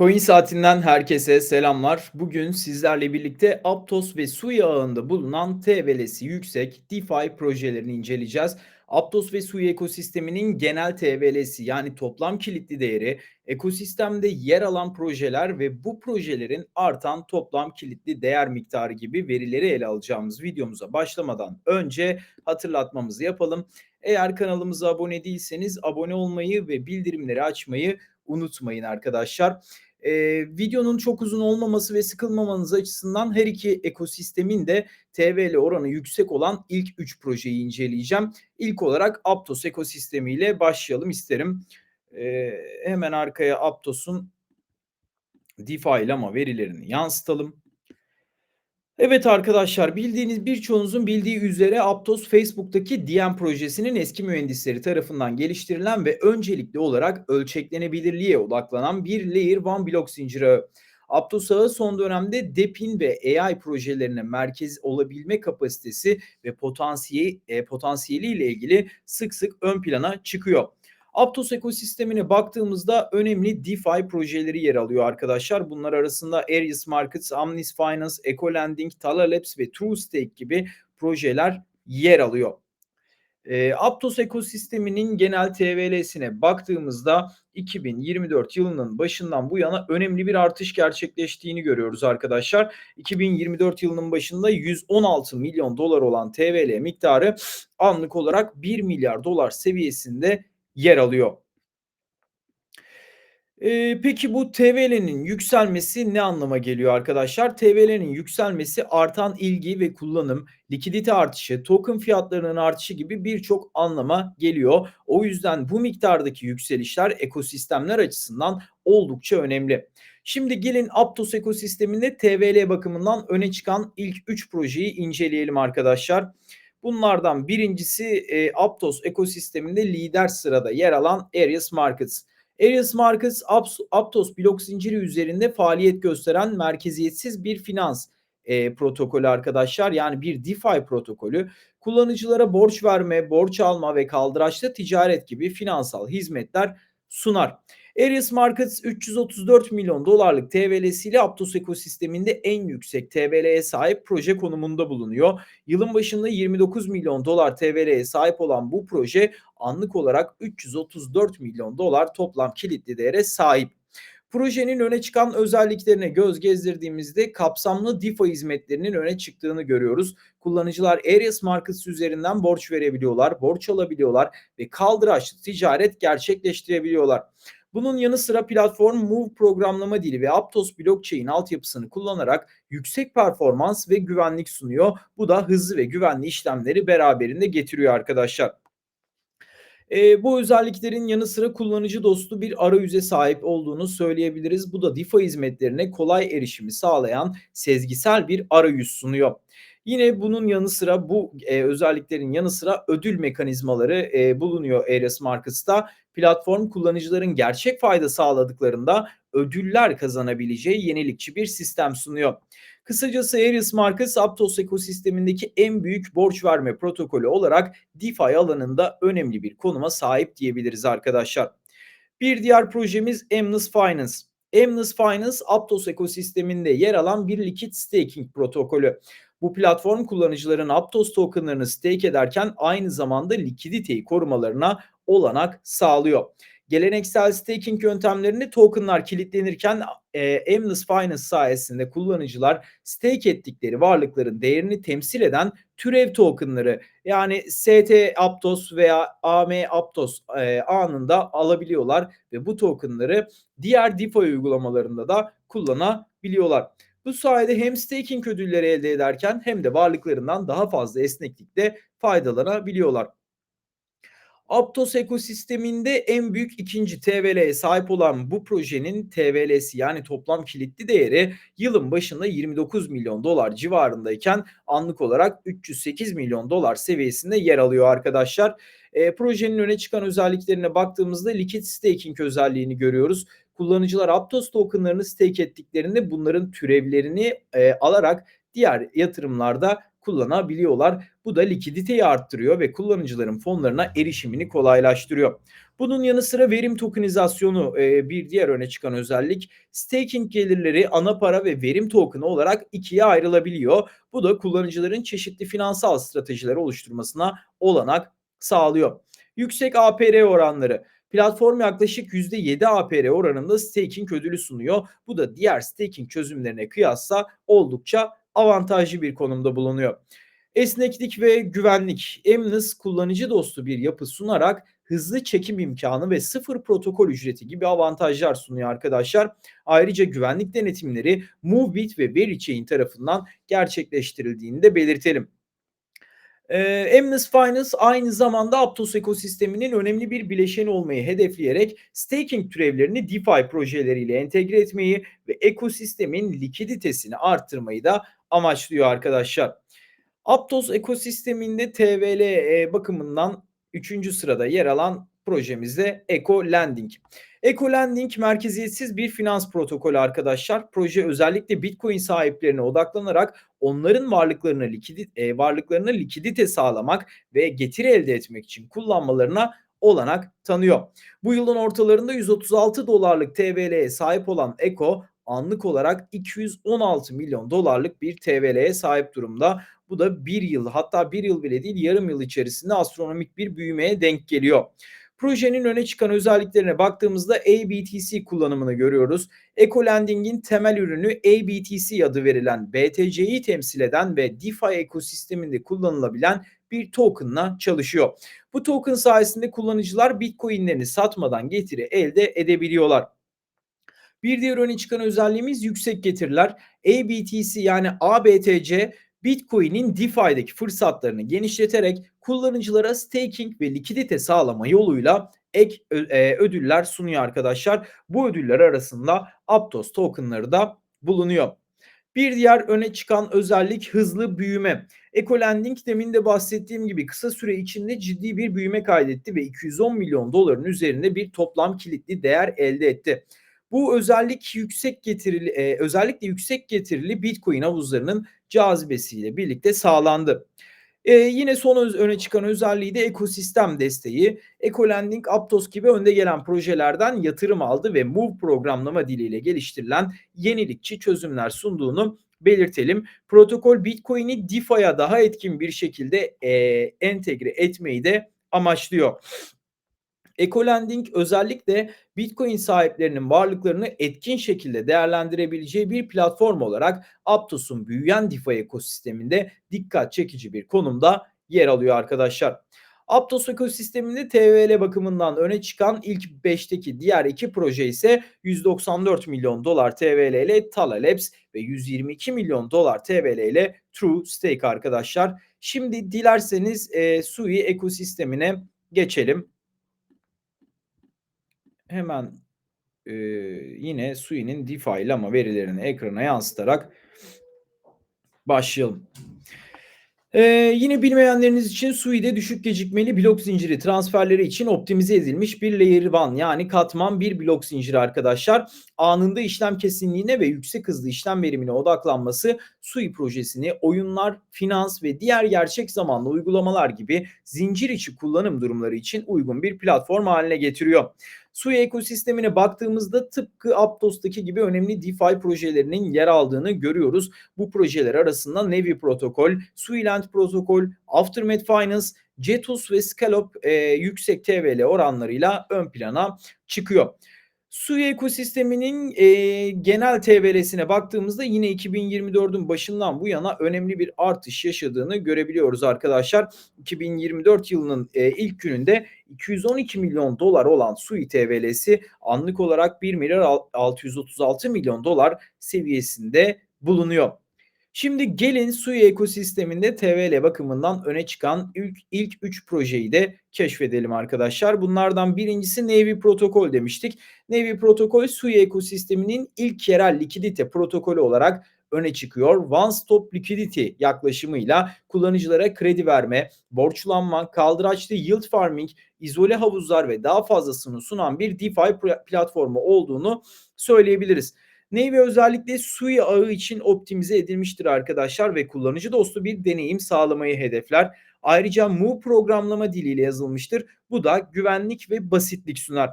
Coin Saatinden herkese selamlar. Bugün sizlerle birlikte Aptos ve Sui ağında bulunan TVL'si yüksek DeFi projelerini inceleyeceğiz. Aptos ve Sui ekosisteminin genel TVL'si yani toplam kilitli değeri, ekosistemde yer alan projeler ve bu projelerin artan toplam kilitli değer miktarı gibi verileri ele alacağımız videomuza başlamadan önce hatırlatmamızı yapalım. Eğer kanalımıza abone değilseniz abone olmayı ve bildirimleri açmayı unutmayın arkadaşlar. Eee, videonun çok uzun olmaması ve sıkılmamanız açısından her iki ekosistemin de TVL oranı yüksek olan ilk 3 projeyi inceleyeceğim. İlk olarak Aptos ekosistemiyle başlayalım isterim. Eee, hemen arkaya Aptos'un DeFi verilerini yansıtalım. Evet arkadaşlar bildiğiniz birçoğunuzun bildiği üzere Aptos Facebook'taki DM projesinin eski mühendisleri tarafından geliştirilen ve öncelikli olarak ölçeklenebilirliğe odaklanan bir Layer 1 blok zinciri ağı. Aptos ağı son dönemde DePIN ve AI projelerine merkez olabilme kapasitesi ve potansiyeli, e, potansiyeli ile ilgili sık sık ön plana çıkıyor. Aptos ekosistemine baktığımızda önemli DeFi projeleri yer alıyor arkadaşlar. Bunlar arasında Aries Markets, Amnis Finance, Ecolending, Tala Labs ve TrueStake gibi projeler yer alıyor. E, Aptos ekosisteminin genel TVL'sine baktığımızda 2024 yılının başından bu yana önemli bir artış gerçekleştiğini görüyoruz arkadaşlar. 2024 yılının başında 116 milyon dolar olan TVL miktarı anlık olarak 1 milyar dolar seviyesinde yer alıyor. Eee, peki bu TVL'nin yükselmesi ne anlama geliyor arkadaşlar? TVL'nin yükselmesi artan ilgi ve kullanım, likidite artışı, token fiyatlarının artışı gibi birçok anlama geliyor. O yüzden bu miktardaki yükselişler ekosistemler açısından oldukça önemli. Şimdi gelin Aptos ekosisteminde TVL bakımından öne çıkan ilk 3 projeyi inceleyelim arkadaşlar. Bunlardan birincisi e, Aptos ekosisteminde lider sırada yer alan Aries Markets. Aries Markets Aptos blok zinciri üzerinde faaliyet gösteren merkeziyetsiz bir finans e, protokolü arkadaşlar. Yani bir DeFi protokolü. Kullanıcılara borç verme, borç alma ve kaldıraçlı ticaret gibi finansal hizmetler sunar. Aries Markets 334 milyon dolarlık TVL'siyle Aptos ekosisteminde en yüksek TVL'ye sahip proje konumunda bulunuyor. Yılın başında 29 milyon dolar TVL'ye sahip olan bu proje anlık olarak 334 milyon dolar toplam kilitli değere sahip. Projenin öne çıkan özelliklerine göz gezdirdiğimizde kapsamlı DeFi hizmetlerinin öne çıktığını görüyoruz. Kullanıcılar Aries Markets üzerinden borç verebiliyorlar, borç alabiliyorlar ve kaldıraçlı ticaret gerçekleştirebiliyorlar. Bunun yanı sıra platform Move programlama dili ve Aptos blockchain altyapısını kullanarak yüksek performans ve güvenlik sunuyor. Bu da hızlı ve güvenli işlemleri beraberinde getiriyor arkadaşlar. E, bu özelliklerin yanı sıra kullanıcı dostu bir arayüze sahip olduğunu söyleyebiliriz. Bu da DeFi hizmetlerine kolay erişimi sağlayan sezgisel bir arayüz sunuyor. Yine bunun yanı sıra bu e, özelliklerin yanı sıra ödül mekanizmaları e, bulunuyor Ares Markets'ta. Platform kullanıcıların gerçek fayda sağladıklarında ödüller kazanabileceği yenilikçi bir sistem sunuyor. Kısacası Ares Markets Aptos ekosistemindeki en büyük borç verme protokolü olarak DeFi alanında önemli bir konuma sahip diyebiliriz arkadaşlar. Bir diğer projemiz Amnes Finance. Amnes Finance Aptos ekosisteminde yer alan bir likit staking protokolü. Bu platform kullanıcıların Aptos tokenlarını stake ederken aynı zamanda likiditeyi korumalarına olanak sağlıyor. Geleneksel staking yöntemlerini tokenlar kilitlenirken e, Amnes Finance sayesinde kullanıcılar stake ettikleri varlıkların değerini temsil eden türev tokenları yani ST Aptos veya AM Aptos e, anında alabiliyorlar ve bu tokenları diğer DeFi uygulamalarında da kullanabiliyorlar. Bu sayede hem staking ödülleri elde ederken hem de varlıklarından daha fazla esneklikle faydalanabiliyorlar. Aptos ekosisteminde en büyük ikinci TVL'ye sahip olan bu projenin TVL'si yani toplam kilitli değeri yılın başında 29 milyon dolar civarındayken anlık olarak 308 milyon dolar seviyesinde yer alıyor arkadaşlar. E, projenin öne çıkan özelliklerine baktığımızda likit staking özelliğini görüyoruz kullanıcılar Aptos tokenlarını stake ettiklerinde bunların türevlerini e, alarak diğer yatırımlarda kullanabiliyorlar. Bu da likiditeyi arttırıyor ve kullanıcıların fonlarına erişimini kolaylaştırıyor. Bunun yanı sıra verim tokenizasyonu e, bir diğer öne çıkan özellik. Staking gelirleri ana para ve verim token'ı olarak ikiye ayrılabiliyor. Bu da kullanıcıların çeşitli finansal stratejiler oluşturmasına olanak sağlıyor. Yüksek APR oranları. Platform yaklaşık %7 APR oranında staking ödülü sunuyor. Bu da diğer staking çözümlerine kıyasla oldukça avantajlı bir konumda bulunuyor. Esneklik ve güvenlik. Emnus kullanıcı dostu bir yapı sunarak hızlı çekim imkanı ve sıfır protokol ücreti gibi avantajlar sunuyor arkadaşlar. Ayrıca güvenlik denetimleri MoveBit ve VeriChain tarafından gerçekleştirildiğini de belirtelim. Ee, Amnes Finance aynı zamanda Aptos ekosisteminin önemli bir bileşeni olmayı hedefleyerek staking türevlerini DeFi projeleriyle entegre etmeyi ve ekosistemin likiditesini arttırmayı da amaçlıyor arkadaşlar. Aptos ekosisteminde TVL e, bakımından 3. sırada yer alan projemizde Eco Lending. Eco Lending merkeziyetsiz bir finans protokolü arkadaşlar. Proje özellikle Bitcoin sahiplerine odaklanarak onların varlıklarını likidit e, varlıklarına likidite sağlamak ve getiri elde etmek için kullanmalarına olanak tanıyor. Bu yılın ortalarında 136 dolarlık TVL'ye sahip olan Eco anlık olarak 216 milyon dolarlık bir TVL'ye sahip durumda. Bu da bir yıl hatta bir yıl bile değil yarım yıl içerisinde astronomik bir büyümeye denk geliyor. Projenin öne çıkan özelliklerine baktığımızda ABTC kullanımını görüyoruz. EcoLending'in temel ürünü ABTC adı verilen BTC'yi temsil eden ve DeFi ekosisteminde kullanılabilen bir tokenla çalışıyor. Bu token sayesinde kullanıcılar Bitcoin'lerini satmadan getiri elde edebiliyorlar. Bir diğer öne çıkan özelliğimiz yüksek getiriler. ABTC yani ABTC Bitcoin'in DeFi'deki fırsatlarını genişleterek kullanıcılara staking ve likidite sağlama yoluyla ek e, ödüller sunuyor arkadaşlar. Bu ödüller arasında Aptos tokenları da bulunuyor. Bir diğer öne çıkan özellik hızlı büyüme. Ecolending demin de bahsettiğim gibi kısa süre içinde ciddi bir büyüme kaydetti ve 210 milyon doların üzerinde bir toplam kilitli değer elde etti. Bu özellik yüksek getirili e, özellikle yüksek getirili Bitcoin havuzlarının cazibesiyle birlikte sağlandı. Ee, yine son öne çıkan özelliği de ekosistem desteği. Ecolending, Aptos gibi önde gelen projelerden yatırım aldı ve Move programlama diliyle geliştirilen yenilikçi çözümler sunduğunu belirtelim. Protokol Bitcoin'i DeFi'ye daha etkin bir şekilde e, entegre etmeyi de amaçlıyor. Ecolending özellikle Bitcoin sahiplerinin varlıklarını etkin şekilde değerlendirebileceği bir platform olarak Aptos'un büyüyen DeFi ekosisteminde dikkat çekici bir konumda yer alıyor arkadaşlar. Aptos ekosisteminde TVL bakımından öne çıkan ilk 5'teki diğer iki proje ise 194 milyon dolar TVL ile Tala ve 122 milyon dolar TVL ile True Stake arkadaşlar. Şimdi dilerseniz e, Sui ekosistemine geçelim hemen e, yine Sui'nin DeFi lama verilerini ekrana yansıtarak başlayalım. Ee, yine bilmeyenleriniz için Sui'de düşük gecikmeli blok zinciri transferleri için optimize edilmiş bir Layer 1 yani katman bir blok zinciri arkadaşlar. Anında işlem kesinliğine ve yüksek hızlı işlem verimine odaklanması Sui projesini oyunlar, finans ve diğer gerçek zamanlı uygulamalar gibi zincir içi kullanım durumları için uygun bir platform haline getiriyor. Sui ekosistemine baktığımızda tıpkı Aptos'taki gibi önemli DeFi projelerinin yer aldığını görüyoruz. Bu projeler arasında Nevi protokol, Suiland protokol, Aftermath Finance, Jetus ve Scalop e, yüksek TVL oranlarıyla ön plana çıkıyor. Su ekosisteminin e, genel TVL'sine baktığımızda yine 2024'ün başından bu yana önemli bir artış yaşadığını görebiliyoruz arkadaşlar. 2024 yılının e, ilk gününde 212 milyon dolar olan Sui TVL'si anlık olarak 1 milyar 636 milyon dolar seviyesinde bulunuyor. Şimdi gelin Sui ekosisteminde TVL bakımından öne çıkan ilk, ilk 3 projeyi de keşfedelim arkadaşlar. Bunlardan birincisi Navy Protokol demiştik. Navy Protokol Sui ekosisteminin ilk yerel likidite protokolü olarak öne çıkıyor. One Stop Liquidity yaklaşımıyla kullanıcılara kredi verme, borçlanma, kaldıraçlı yield farming, izole havuzlar ve daha fazlasını sunan bir DeFi platformu olduğunu söyleyebiliriz. Navy özellikle SUI ağı için optimize edilmiştir arkadaşlar ve kullanıcı dostu bir deneyim sağlamayı hedefler. Ayrıca Mu programlama diliyle yazılmıştır. Bu da güvenlik ve basitlik sunar.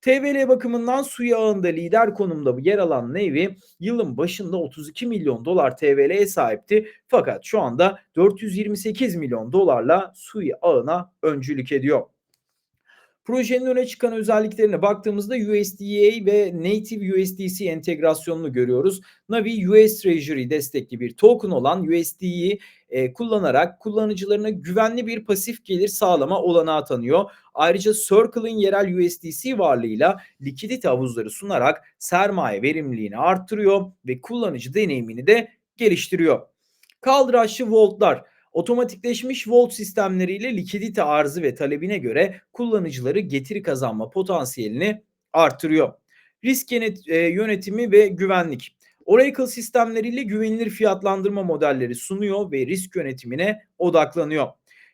TVL bakımından SUI ağında lider konumda yer alan Navy yılın başında 32 milyon dolar TVL'ye sahipti. Fakat şu anda 428 milyon dolarla SUI ağına öncülük ediyor. Projenin öne çıkan özelliklerine baktığımızda USDA ve Native USDC entegrasyonunu görüyoruz. Navi US Treasury destekli bir token olan USD'yi e, kullanarak kullanıcılarına güvenli bir pasif gelir sağlama olanağı tanıyor. Ayrıca Circle'ın yerel USDC varlığıyla likidite havuzları sunarak sermaye verimliliğini arttırıyor ve kullanıcı deneyimini de geliştiriyor. Kaldıraçlı voltlar Otomatikleşmiş volt sistemleriyle likidite arzı ve talebine göre kullanıcıları getiri kazanma potansiyelini artırıyor. Risk e, yönetimi ve güvenlik. Oracle sistemleriyle güvenilir fiyatlandırma modelleri sunuyor ve risk yönetimine odaklanıyor.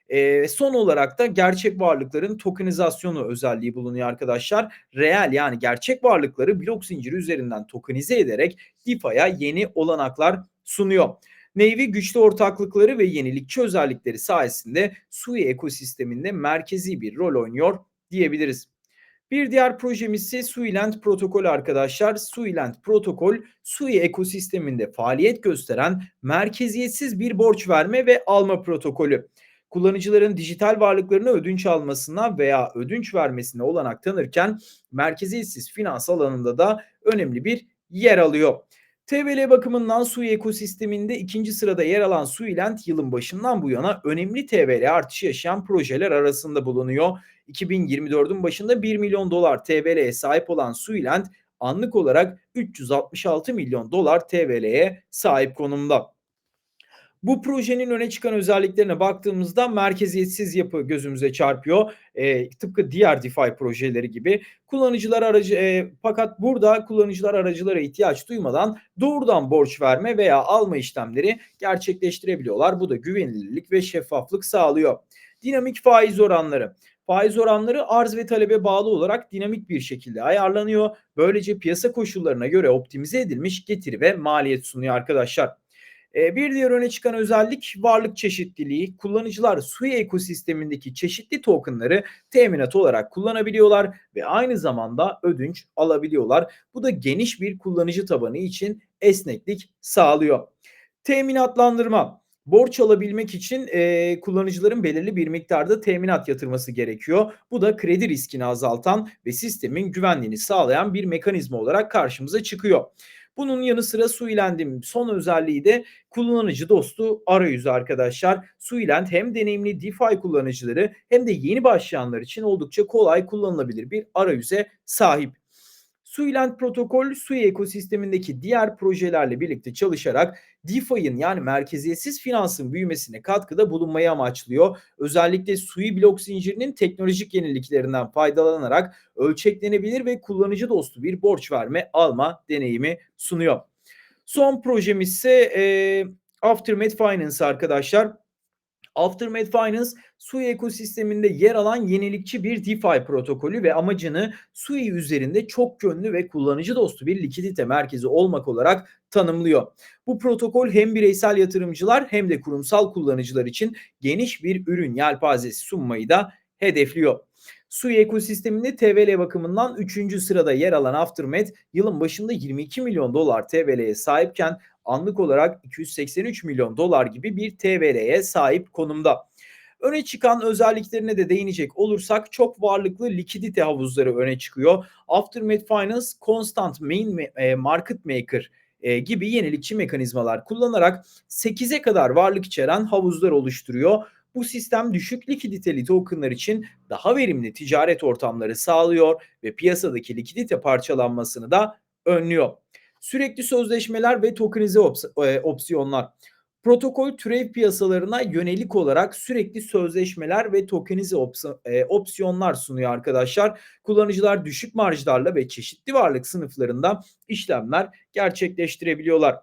E, son olarak da gerçek varlıkların tokenizasyonu özelliği bulunuyor arkadaşlar. Reel yani gerçek varlıkları blok zinciri üzerinden tokenize ederek DeFi'ye yeni olanaklar sunuyor. Navy güçlü ortaklıkları ve yenilikçi özellikleri sayesinde SUI ekosisteminde merkezi bir rol oynuyor diyebiliriz. Bir diğer projemiz ise Suiland protokol arkadaşlar. Suiland protokol Sui ekosisteminde faaliyet gösteren merkeziyetsiz bir borç verme ve alma protokolü. Kullanıcıların dijital varlıklarını ödünç almasına veya ödünç vermesine olanak tanırken merkeziyetsiz finans alanında da önemli bir yer alıyor. TVL bakımından Sui ekosisteminde ikinci sırada yer alan Suilent yılın başından bu yana önemli TVL artışı yaşayan projeler arasında bulunuyor. 2024'ün başında 1 milyon dolar TVL'ye sahip olan Suilent anlık olarak 366 milyon dolar TVL'ye sahip konumda. Bu projenin öne çıkan özelliklerine baktığımızda merkeziyetsiz yapı gözümüze çarpıyor. E, tıpkı diğer DeFi projeleri gibi. Kullanıcılar aracı e, fakat burada kullanıcılar aracılara ihtiyaç duymadan doğrudan borç verme veya alma işlemleri gerçekleştirebiliyorlar. Bu da güvenilirlik ve şeffaflık sağlıyor. Dinamik faiz oranları. Faiz oranları arz ve talebe bağlı olarak dinamik bir şekilde ayarlanıyor. Böylece piyasa koşullarına göre optimize edilmiş getiri ve maliyet sunuyor arkadaşlar. E, bir diğer öne çıkan özellik varlık çeşitliliği. Kullanıcılar Sui ekosistemindeki çeşitli tokenları teminat olarak kullanabiliyorlar ve aynı zamanda ödünç alabiliyorlar. Bu da geniş bir kullanıcı tabanı için esneklik sağlıyor. Teminatlandırma. Borç alabilmek için e, kullanıcıların belirli bir miktarda teminat yatırması gerekiyor. Bu da kredi riskini azaltan ve sistemin güvenliğini sağlayan bir mekanizma olarak karşımıza çıkıyor. Bunun yanı sıra Suiland'in son özelliği de kullanıcı dostu arayüzü arkadaşlar. Suiland hem deneyimli DeFi kullanıcıları hem de yeni başlayanlar için oldukça kolay kullanılabilir bir arayüze sahip. Suiland protokol Sui ekosistemindeki diğer projelerle birlikte çalışarak DeFi'nin yani merkeziyetsiz finansın büyümesine katkıda bulunmayı amaçlıyor. Özellikle Sui blok zincirinin teknolojik yeniliklerinden faydalanarak ölçeklenebilir ve kullanıcı dostu bir borç verme alma deneyimi sunuyor. Son projemiz ise e, Aftermath Finance arkadaşlar. Aftermath Finance Sui ekosisteminde yer alan yenilikçi bir DeFi protokolü ve amacını Sui üzerinde çok yönlü ve kullanıcı dostu bir likidite merkezi olmak olarak tanımlıyor. Bu protokol hem bireysel yatırımcılar hem de kurumsal kullanıcılar için geniş bir ürün yelpazesi sunmayı da hedefliyor. Sui ekosisteminde TVL bakımından 3. sırada yer alan Aftermath yılın başında 22 milyon dolar TVL'ye sahipken anlık olarak 283 milyon dolar gibi bir TVL'ye sahip konumda. Öne çıkan özelliklerine de değinecek olursak çok varlıklı likidite havuzları öne çıkıyor. Aftermath Finance Constant Main e, Market Maker e, gibi yenilikçi mekanizmalar kullanarak 8'e kadar varlık içeren havuzlar oluşturuyor. Bu sistem düşük likiditeli tokenlar için daha verimli ticaret ortamları sağlıyor ve piyasadaki likidite parçalanmasını da önlüyor. Sürekli sözleşmeler ve tokenize ops- e, opsiyonlar. Protokol türev piyasalarına yönelik olarak sürekli sözleşmeler ve tokenize ops- e, opsiyonlar sunuyor arkadaşlar. Kullanıcılar düşük marjlarla ve çeşitli varlık sınıflarında işlemler gerçekleştirebiliyorlar.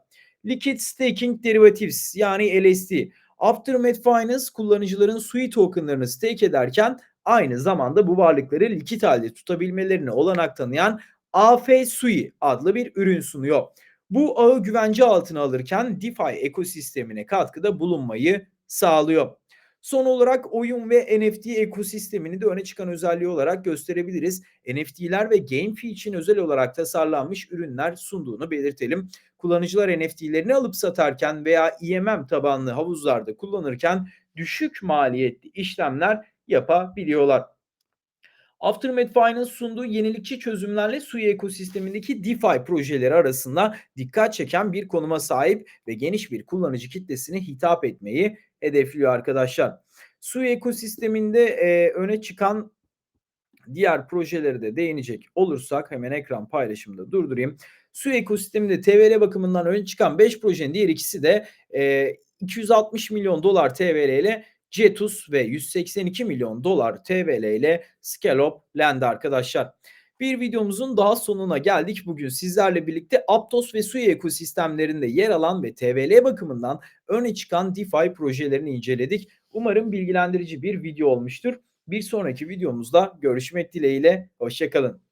Liquid Staking Derivatives yani LSD. Aftermath Finance kullanıcıların Sui tokenlarını stake ederken aynı zamanda bu varlıkları likit halde tutabilmelerine olanak tanıyan AFSUI adlı bir ürün sunuyor. Bu ağı güvence altına alırken DeFi ekosistemine katkıda bulunmayı sağlıyor. Son olarak oyun ve NFT ekosistemini de öne çıkan özelliği olarak gösterebiliriz. NFT'ler ve GameFi için özel olarak tasarlanmış ürünler sunduğunu belirtelim. Kullanıcılar NFT'lerini alıp satarken veya EMM tabanlı havuzlarda kullanırken düşük maliyetli işlemler yapabiliyorlar. Aftermath Finance sunduğu yenilikçi çözümlerle Sui ekosistemindeki DeFi projeleri arasında dikkat çeken bir konuma sahip ve geniş bir kullanıcı kitlesine hitap etmeyi hedefliyor arkadaşlar. Sui ekosisteminde e, öne çıkan diğer projeleri de değinecek olursak hemen ekran paylaşımında durdurayım. Su ekosisteminde TVL bakımından öne çıkan 5 projenin diğer ikisi de e, 260 milyon dolar TVL ile Cetus ve 182 milyon dolar TVL ile Scalop Land arkadaşlar. Bir videomuzun daha sonuna geldik. Bugün sizlerle birlikte Aptos ve Sui ekosistemlerinde yer alan ve TVL bakımından öne çıkan DeFi projelerini inceledik. Umarım bilgilendirici bir video olmuştur. Bir sonraki videomuzda görüşmek dileğiyle. Hoşçakalın.